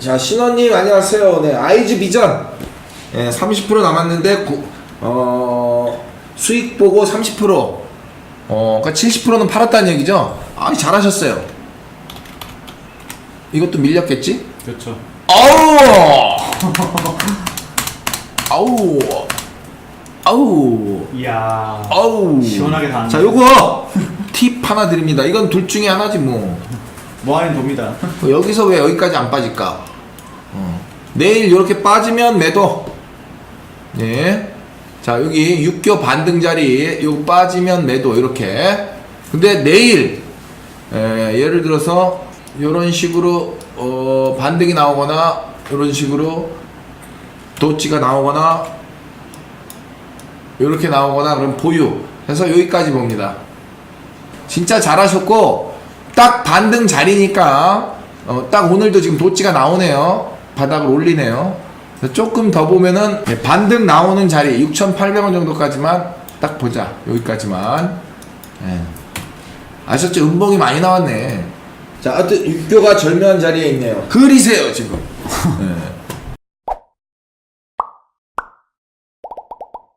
자 신원님 안녕하세요. 네 아이즈 비전 예, 30% 남았는데 구, 어, 수익 보고 30% 어, 그러니까 70%는 팔았다는 얘기죠. 아 잘하셨어요. 이것도 밀렸겠지? 그렇죠. 아우 아우 아우 이야. 아우 시원하게 다 자 요거 팁 하나 드립니다. 이건 둘 중에 하나지 뭐. 뭐 하는 돕니다. 어, 여기서 왜 여기까지 안 빠질까? 어. 내일 이렇게 빠지면 매도. 예. 자, 여기 6교 반등 자리, 요거 빠지면 매도, 이렇게. 근데 내일, 에, 예를 들어서, 요런 식으로, 어, 반등이 나오거나, 요런 식으로, 도치가 나오거나, 요렇게 나오거나, 그럼 보유. 해서 여기까지 봅니다. 진짜 잘하셨고 딱 반등 자리니까 어, 딱 오늘도 지금 도치가 나오네요. 바닥을 올리네요. 조금 더 보면은 네, 반등 나오는 자리 6,800원 정도까지만 딱 보자. 여기까지만. 예. 아셨죠? 음봉이 많이 나왔네. 자 하여튼 육교가 절묘한 자리에 있네요. 그리세요 지금. 예.